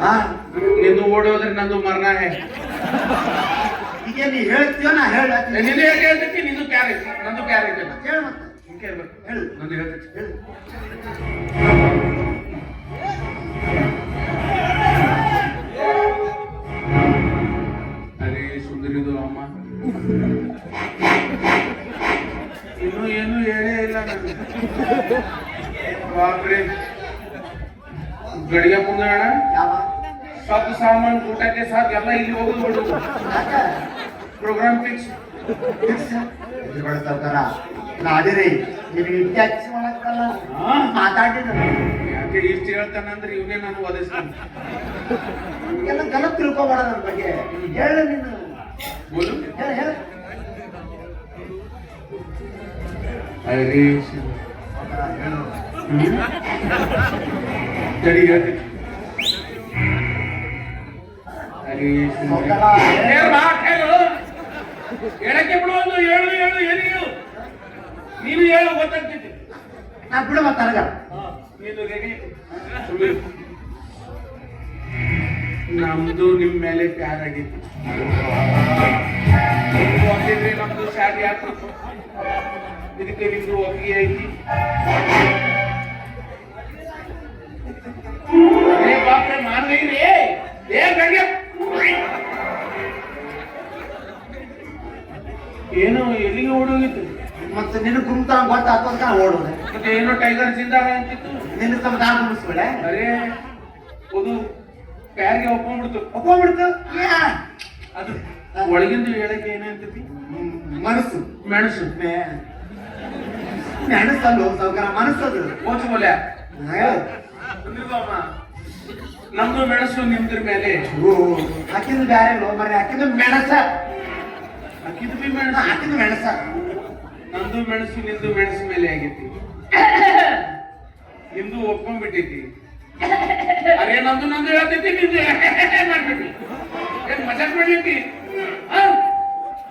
ಹಾ ನಿಂದು ಓಡೋದ್ರೆ ನಂದು ಮರಣ ಈಗ ನೀ ಹೇಳ್ತೀಯೋ ನಾ ಹೇಳ ನೀನು ಹೇಗೆ ಹೇಳ್ತೀನಿ ನಿಂದು ಕ್ಯಾರೇಜ್ ನಂದು ಕ್ಯಾರೇಜ್ ಇಲ್ಲ ಹೇಳ ಮತ್ತೆ. ಹೇಳು. ನಂದು ಹೇಳ್ತೀನಿ. ಹೇಳು. ಅರೇ ಸುಂದರಿದು ಅಮ್ಮ. ಇನ್ನು ಏನು ಹೇಳೇ ಇಲ್ಲ ನಾನು. ಬಾಪ್ರಿ. ಗಡಿಗೆ ಮುಂದೆ ಸತ್ತು ಯಾವ ಸಾಮಾನು ಊಟಕ್ಕೆ ಸಾಕು ಎಲ್ಲ ಇಲ್ಲಿ ಹೋಗುದು ಪ್ರೋಗ್ರಾಮ್ ಫಿಕ್ಸ್ ನೀವು ಟ್ಯಾಚ್ ಯಾಕೆ ಇಷ್ಟು ಹೇಳ್ತಾನಂದ್ರೆ ಇವನೇ ನಾನು ಒದಸ್ತಾನೆ ಎಲ್ಲ ಗಲತ್ ಬಗ್ಗೆ. ಹೇಳ ನೀನು. ತಡಿ ಹೇಳ್ತೀನಿ. ಹೇಳಕ್ಕೆ ಬಿಡು ಒಂದು ಹೇಳು ಹೇಳು ಏನು ಹೇಳು. ನೀನು ಹೇಳು ಗೊತ್ತಾಗ್ತೈತಿ ನಾ ಬಿಡು ಮತ್ತೆ ನನಗ ನೀನು ರೆಡಿ. ನಮ್ದು ನಿಮ್ ಮೇಲೆ ಪ್ಯಾರ ಆಗಿತ್ತು. ನಮ್ದು ಸ್ಯಾರಿ ಆಗ್ತಿತ್ತು ಇದಕ್ಕೆ ನಿಮ್ದು ಒಪ್ಪಿಗೆ ಐತಿ. ಏನು ಎಲ್ಲಿಗೆ ಓಡೋಗಿತ್ತು ಮತ್ತೆ ನಿನ್ನ ಗುಮ್ತ ಗೊತ್ತಾಗ್ತದ ಅಂತ ಓಡೋದೆ. ಮತ್ತೆ ಏನೋ ಟೈಗರ್ ಜಿಂದಾಗ ಅಂತಿತ್ತು. ನಿನ್ನ ತಮ್ಮ ನಾ ಗುಮಿಸ್ಬೇಡ ಅರೇ ಅದು ಪ್ಯಾರಿಗೆ ಒಪ್ಕೊಂಡ್ಬಿಡ್ತು. ಒಪ್ಕೊಂಡ್ಬಿಡ್ತು. ಅದು ಒಳಗಿಂದು ಹೇಳಕ್ಕೆ ಏನಂತೈತಿ ಮನಸ್ಸು. ಮೆಣಸು. ಮೆಣಸಲ್ಲ ಸಾವ್ಕಾರ ಮನಸ್ಸದು ಓಚು ಮೊಲೆ. ನಮ್ದು ಮೆಣಸು ನಿಮ್ದ್ರ ಮೇಲೆ ಹಾಕಿದ ಬ್ಯಾರೆ ಲೋ ಮರ ಹಾಕಿದ ಮೆಣಸ ಹಾಕಿದ ಬಿ ಮೆಣಸ ಹಾಕಿದ ಮೆಣಸ ನಂದು ಮೆಣಸು ನಿಂದು ಮೆಣಸು ಮೇಲೆ ಆಗೈತಿ ನಿಂದು ಒಪ್ಕೊಂಡ್ಬಿಟ್ಟೈತಿ ಅರೇ ನಂದು ನಂದು ಹೇಳ್ತೈತಿ ನಿಂದು ಮಾಡ್ಬಿಟ್ಟಿ ಏನ್ ಮಜಾಕ್ ಮಾಡ್ಲಿಕ್ಕೆ ಆ?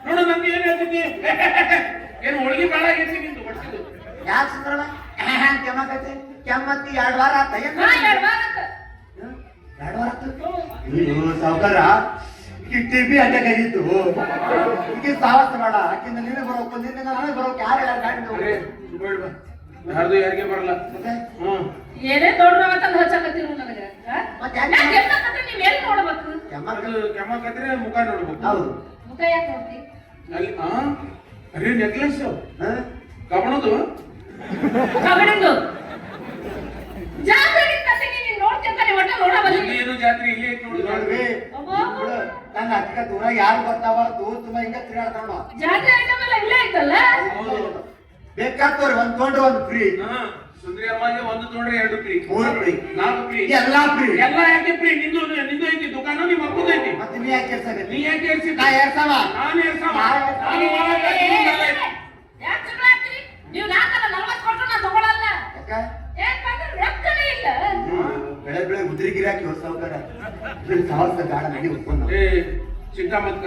ನೋಡು ನಂದು ಏನ್ ಹೇಳ್ತೈತಿ ಏನ್ ಹೋಳಿಗೆ ಬಾಳ ಆಗೈತಿ ನಿಂದು ಹೊಟ್ಟಿದು ಯಾಕೆ ಸುಂದರವ? ಕೆಮ್ಮಕೈತಿ ಕೆಮ್ಮತ್ತಿ ಎರಡು ವಾರ ಆತ ಏನ್ ಹಾ, ಎರಡ್ ವಾರ ಎರಡು ವಾರ ಆತು? ಅಯ್ಯೋ ಸಾವ್ಕಾರ ಈ ಟಿಬಿ ಅಟ್ಯಾಕ್ ಆಗಿತ್ತು ಈಗ ಸಾಹಸ ಬೇಡ ಆಕಿಂದ ನೀನೇ ಬರೋಕು ನಿನ್ನೆ ನನಗೆ ಬರೋಕೆ ಯಾರು ಯಾರು ಗಾಡಿ. ಯಾರ್ದು ಯಾರಿಗೆ ಬರಲ್ಲ. ಮತ್ತೆ? ಏನೇ ದೊಡ್ಡ ತಂದು ಹಚ್ಚಕತ್ತೀರು ನನಗೆ ಹಾ? ಮತ್ತೆ ನೀವ್ ಎಲ್ಲಿ ನೋಡ್ಬೇಕು? ಕೆಮ್ಮಕ್ಕ ಅದು ಕೆಮ್ಮಕತ್ರೆ ಮುಖ ನೋಡ್ಬೇಕು? ಹೌದು. ಮುಖ ಯಾಕೆ ನೋಡ್ತಿ? ಅಲ್ಲಿ ಆ? ಅರೇ ನೆಕ್ಲೆಸ್ ಹ? ಕಬಣದು ಕಬಡಿಂದು ಜಾತ್ರೆಗೆ ಕತೆ ನೀನು ನೋಡ್ತಿರ್ತಾನೆ ನೀವ್ ಒಟ್ಟ ನೋಡಬಲ್ಲಿ ಏನು ಜಾತ್ರೆ ಇಲ್ಲಿ ನೋಡ್ರಿ. ನನ್ನ ಅಕ್ಕ ದೂರ ಯಾರು ಬರ್ತಾವ ದೂರ ತುಂಬಾ ಹಿಂಗ ತಿರುಗಾಡ್ತಾವ ನಾವು. ಜಾತ್ರೆ ಐಟಮ್ ಎಲ್ಲ ಇಲ್ಲೇ ಐತಲ್ಲ. ಬೇಕಾಗ್ತವ್ರಿ ಒಂದ್ ತೊಗೊಂಡ್ರೆ ಒಂದ್ ಫ್ರೀ ಹಾ ಸುಂದರಿ ಅಮ್ಮಗೆ ಒಂದು ತೊಂಡ್ರೆ ಎರಡು ಫ್ರೀ ಮೂರು ಫ್ರೀ ನಾಲ್ಕು ಫ್ರೀ ಎಲ್ಲಾ ಫ್ರೀ ಎಲ್ಲ ಯಾಕೆ ಫ್ರೀ ನಿಂದು ನಿಂದು ಐತಿ ದುಕಾನ ನಿಮ್ಮ ಅಪ್ಪದ ಐತಿ ಮತ್ತೆ ನೀ ಯಾಕೆ ಕೆಲ್ಸ ನೀ ಯಾಕೆ ಏರ್ಸಿದ್ದ ನಾ ಏರ್ಸವ ನಾನು ಏರ್ಸವ ನಾನು. ಯಾಕ್ ಜಗಳ ನಾಲ್ಕಲ್ಲ ಯಾಕ ಬೆಳೆ ಬೆಳೆ ಉದ್ರಿ ಗಿರಾಕಿ ಹೊಸ ಸಾವುಕಾರ ಸಾಹಸ ಗಾಡ ನಡಿ ಒಪ್ಕೊಂಡು ಏ ಚಿಂತಾ ಮತ್ಕ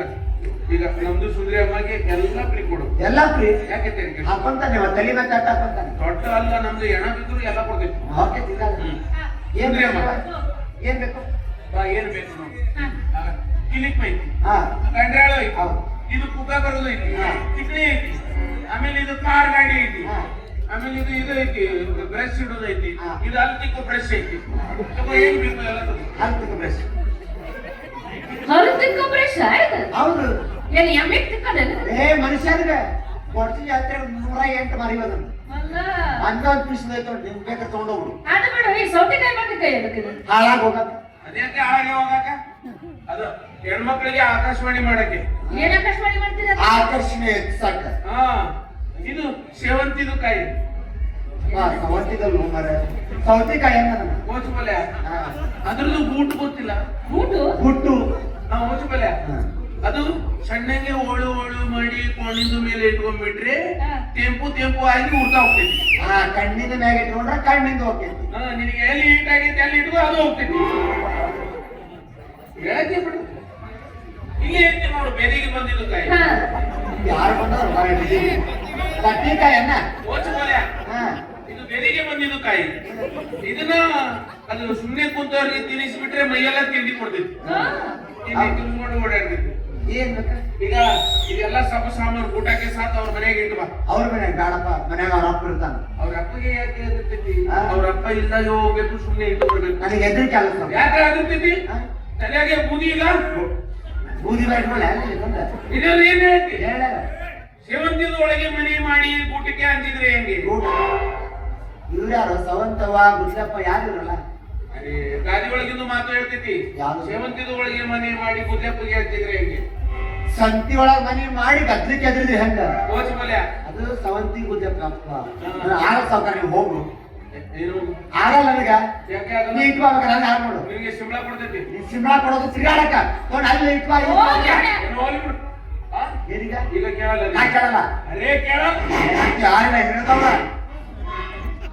ಈಗ ನಮ್ದು ಸುಂದ್ರಿ ಅಮ್ಮಗೆ ಎಲ್ಲ ಫ್ರೀ ಕೊಡು. ಎಲ್ಲ ಫ್ರೀ ಯಾಕೆ ತೆರಿಗೆ ಹಾಕೊಂತಾನೆ ಅವ ತಲೆ ಮೇಲೆ ತಟ್ಟ ಹಾಕೊಂತಾನೆ. ದೊಡ್ಡ ಅಲ್ಲ ನಮ್ದು ಎಣ ಬಿದ್ರು ಎಲ್ಲ ಕೊಡ್ತೀವಿ ಓಕೆ. ಏನ್ ಬೇಕು? ಅಮ್ಮ. ಏನ್ ಬೇಕು? ಬಾ ಏನ್ ಬೇಕು ಕಿಲಿಕ್ ಐತಿ ಹಾ. ಕಂಡ್ರಾಳು ಐತಿ. ಇದು ಕುಕ್ಕ ಬರೋದು ಐತಿ. ಹಾ. ಕಿಡ್ನಿ ಐತಿ. ಆಮೇಲೆ ಇದು ಇದು ಐತಿ ಬ್ರಷ್ ಇಡೋದು ಐತಿ. ಹಾ. ಇದು ಅಲ್ತಿಕ್ಕೋ ಬ್ರಷ್ ಐತಿ. ಏನ್ ಬೇಕು ಎಲ್ಲ ತಗೋ. ಬ್ರಷ್ ತಗೋಬೇಕು ಬ್ರಷ್ ಆಯ್ತು ಹೌದು. ಏನ್ ಎಮ್ಮೆ ತಿಕ್ಕದೇನು ಏ ಮನುಷ್ಯನಿಗೆ ಕೊಡ್ತಿ ಜಾತ್ರೆ ನೂರ ಎಂಟು ಮರಿಯೋದು ಅಲ್ಲ. ಹನ್ನೊಂದು ಪೀಸ್ ಐತೆ ನೋಡಿ ನಿಮ್ಗೆ ಬೇಕಾದ್ರೆ ತಗೊಂಡೋಗ್ರು ಅದು ಬಿಡು ಈ ಸೌತೆಕಾಯಿ ಬದ್ನೆಕಾಯಿ ಎದಕ್ಕಿದೆ ಹಾಳಾಗಿ ಹೋಗಕ್ಕ ಅದ್ಯಾಕೆ ಹಾಳಾಗಿ ಹೋಗಾಕ? ಅದು ಹೆಣ್ಮಕ್ಳಿಗೆ ಆಕಾಶವಾಣಿ ಮಾಡಕ್ಕೆ. ಏನ್ ಆಕಾಶವಾಣಿ ಮಾಡ್ತೀರ ಆಕರ್ಷಣೆ ಹೆಚ್ಚಾಕ. ಹಾ ಇದು ಸೇವಂತಿದು ಕಾಯಿ. ಸವತ್ತಿದಲ್ಲು ಮರ ಸೌತೆಕಾಯಿ ಅಂತ ಓಚುಬಲ್ಯ ಹಾ ಅದ್ರದ್ದು ಬೂಟ್ ಗೊತ್ತಿಲ್ಲ. ಊಟ ಹುಟ್ಟು ಹಾ ಓಚುಬಲ್ಯ ಹಾ. ಅದು ಸಣ್ಣಗೆ ಓಳು ಓಳು ಮಾಡಿ ಕೋಣಿಂದ ಮೇಲೆ ಇಟ್ಕೊಂಡ್ಬಿಟ್ರೆ ಹಾ. ತೆಂಪು ತೆಂಪು ಆಗಿ ಉರ್ತಾ ಹೋಗ್ತೈತಿ. ಆ ಕಣ್ಣಿನ ಮ್ಯಾಗ ಇಟ್ಕೊಂಡ್ರೆ ಕಣ್ಣಿಂದ ಹೋಗ್ತೈತಿ. ಹಾ ನಿನಗೆ ಎಲ್ಲಿ ಹೀಟ್ ಆಗೈತೆ ಅಲ್ಲಿ ಇಟ್ಕೋ ಅದು ಹೋಗ್ತೈತಿ. ಹೇಳಕ್ಕೆ ಬಿಡು. ಇಲ್ಲಿ ಐತಿ ನೋಡು ಬೆದಿಗೆ ಬಂದಿದ್ದು ಕಾಯಿ ಹಾ. ಯಾರು ಬಂದ್ರೆ ಕಟ್ಟಿಕಾಯಿ ಅನ್ನ ಓಚುಬಲ್ಯ ಬೆದಿಗೆ ಬಂದಿದ್ದು ಕಾಯಿ ಇದನ್ನ ಅದು ಸುಮ್ಮನೆ ಕೂತವ್ರಿಗೆ ತಿನ್ನಿಸ್ಬಿಟ್ರೆ ಮೈಯೆಲ್ಲ ತಿಂಡಿ ಕೊಡ್ತಿತ್ತು ಓಡಾಡ್ತಿತ್ತು ಏನ್ ಈಗ ಇದೆಲ್ಲ ಸಪ ಸಾಮಾನು ಊಟಕ್ಕೆ ಸಾತ್ ಅವ್ರ ಮನೆಗೆ ಇಟ್ಟು ಬಾ. ಅವ್ರ ಮನ್ಯಾಗ ಬೇಡಪ್ಪ ಮನ್ಯಾಗ ಅವ್ರ ಅಪ್ಪ ಇರ್ತಾನ. ಅವ್ರ ಅಪ್ಪಗೆ ಯಾಕೆ ಎದುರ್ತಿ? ಅವ್ರ ಅಪ್ಪ ಇಲ್ದಾಗ ಹೋಗ್ಬೇಕು ಸುಮ್ಮನೆ ಇಟ್ಟು ಬರ್ಬೇಕು ನನಗೆ ಎದ್ರ ಕೆಲಸ. ಯಾಕೆ ಹೆದರ್ತೈತಿ ತಲೆಗೆ ಬೂದಿ ಇಲ್ಲ? ಬೂದಿ ಬಾಯ್ಕೊಳ್ಳ ಇದ್ರಲ್ಲಿ ಏನ್ ಹೇಳ್ತಿ? ಹೇಳ. ಸೇವಂತಿದ ಒಳಗೆ ಮನೆ ಮಾಡಿ ಊಟಕ್ಕೆ ಅಂತಿದ್ರೆ ಹೆಂಗೆ? ಇವ್ರು ಯಾರು ಸವಂತವ ಗುಡ್ಡಪ್ಪ ಯಾರು ಇರಲ್ಲ? ಅರೆ ಗಾದಿ ಒಳಗಿಂದು ಮಾತು ಹೇಳ್ತೈತಿ ಯಾವ್ದು? ಸೇವಂತಿದ ಒಳಗೆ ಮನೆ ಮಾಡಿ ಹೆಂಗೆ? ಸಂತಿ ಒಳಗ್ ಮನಿ ಮಾಡಿ ಗದ್ಲಿಕ್ಕೆ ಕೆದ್ರಿ ಹೆಂಗ? ಕೋಚ್ ಮಲ್ಯ. ಅದು ಸವಂತಿ ಗುಡ್ಡಪ್ಪ. ಆರ ಸಾವಿರ ನೀವು ಹೋಗು. ಏನು? ಆಗಲ್ಲ ನನಗ. ಯಾಕೆ ನೀ ಆಗಲ್ಲ ಇಟ್ಕೋಬೇಕು ನಂಗೆ ಹಾಳು ನೋಡು ನಿನಗೆ ಶಿಮ್ಲಾ ಕೊಡ್ತೈತಿ. ನೀ ಸಿಂಬಳ ಕೊಡೋದು ತಿರ್ಗಾಡಕ. ತೊಗೊಂಡು ಅಲ್ಲಿ ಇಟ್ಕೋ ಇಲ್ಲಿ ಇಟ್ಕೋ. ಹೋಗ್ಯಾಡ. ಏನು ಹೋಗ್ಲಿ ಬಿಡು. ಆ? ಏನೀಗ? ಈಗ ಕೇಳಲ್ಲ. ನಾ ಕೇಳಲ್ಲ. ಅರೇ ಕೇಳ ಯಾರಿಲ್ಲ ಹಿಡಿದವ್ರ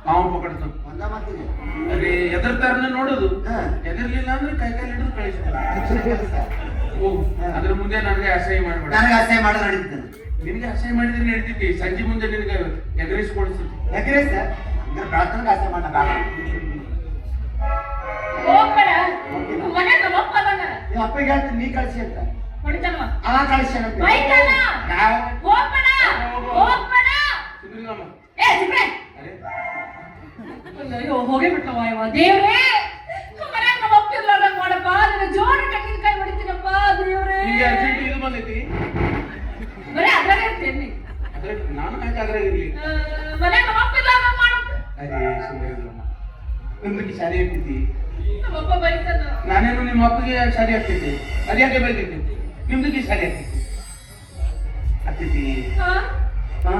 ಅವನು ಪಕಡ್ತು ಅದೇ ಎದರ್ತಾರನ್ನ ನೋಡುದು. ಎದರ್ಲಿಲ್ಲ ಅಂದ್ರೆ ಕೈ ಕಾಲು ಹಿಡಿದು ಕಳಿಸ್ತಾರೆ? ನನಗೆ ಅದ್ರ ಮುಂದೆ ನನಗೆ ಅಸಹ್ಯ ಮಾಡ್ಬೇಡ. ಅಸಹ್ಯ ಮಾಡೋದು ನಡೀತದೆ ನಿನಗೆ ಅಸಹ್ಯ ಮಾಡಿದ್ರೆ ನಡೀತೈತಿ ಸಂಜೆ ಮುಂದೆ ನಿನಗೆ ಸರ್ ಅಂದ್ರೆ ಬೆಳತನಕ ಅಸಹ್ಯ ಮಾಡ ಬೇಡ. ಅಪ್ಪಗೆ ಹೇಳ್ತೀನಿ ನೀ ಕಳಿಸಿ ಅಂತ. ಆ ಅವ ಕಳಿಸಿ ಬೈತಾನ. ಹೋಗ್ಬೇಡ. ಹೋಗ್ಬೇಡ. ಅಯ್ಯೋ ಹೋಗೇ ಬಿಟ್ಟವ ಅಯ್ಯವ ದೇವ್ರೇ ಮನ್ಯಾಗ ನಮ್ಮ ಅಪ್ಪ ಇರ್ಲಾರ್ದಂಗ್ ಮಾಡಪ್ಪ ನಿನ್ನ ಜೋಡಿ ತೆಂಗಿನಕಾಯಿ ಹೊಡಿತೀನಪ್ಪ ದೇವ್ರೇ. ನಿಂಗೆ ಅರ್ಜೆಂಟ್ ಇದು ಬಂದೈತಿ? ಬರೀ ಅದ್ರಾಗ ಇರ್ತೇನೆ. ನಾನು ಯಾಕೆ ಅದ್ರಾಗ ಇರ್ಲಿ. ಮನ್ಯಾಗ ನಮ್ಮ ಅಪ್ಪ ಇರ್ಲಾರ್ದಂಗ್ ಶಾಲೆ ಬೈತಾನ. ನಾನೇನು ನಿಮ್ಮ ಅಪ್ಪಗೆ ಶಾಲೆ ಆಗ್ತೈತಿ? ಅದ್ಯಾಕೆ ಬೈತಿದ್ದೆ ನಿಮ್ದಕ್ಕೆ ಶಾಲೆ ಆಗ್ತೈತಿ? ಹಾ ಹಾ